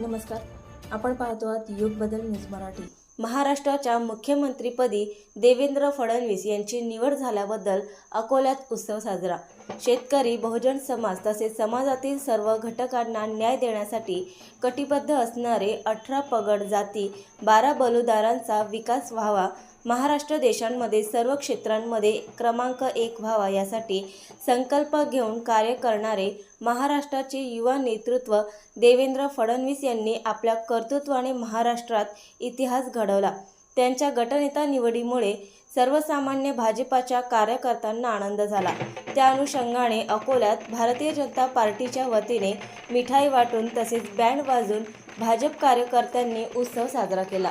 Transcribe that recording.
नमस्कार. आपण पाहतो आहात युग बदल न्यूज मराठी. महाराष्ट्राच्या मुख्यमंत्रीपदी देवेंद्र फडणवीस यांची निवड झाल्याबद्दल अकोल्यात उत्सव साजरा. शेतकरी बहुजन समाज तसेच समाजातील सर्व घटकांना न्याय देण्यासाठी कटिबद्ध असणारे अठरा पगड जाती बारा बलुदारांचा विकास व्हावा महाराष्ट्र देशांमध्ये सर्व क्षेत्रांमध्ये क्रमांक एक व्हावा यासाठी संकल्प घेऊन कार्य करणारे महाराष्ट्राचे युवा नेतृत्व देवेंद्र फडणवीस यांनी आपल्या कर्तृत्वाने महाराष्ट्रात इतिहास घडवला. त्यांच्या गटनेता निवडीमुळे सर्वसामान्य भाजपाच्या कार्यकर्त्यांना आनंद झाला. त्या अनुषंगाने अकोल्यात भारतीय जनता पार्टीच्या वतीने मिठाई वाटून तसेच बँड वाजून भाजप कार्यकर्त्यांनी उत्सव साजरा केला.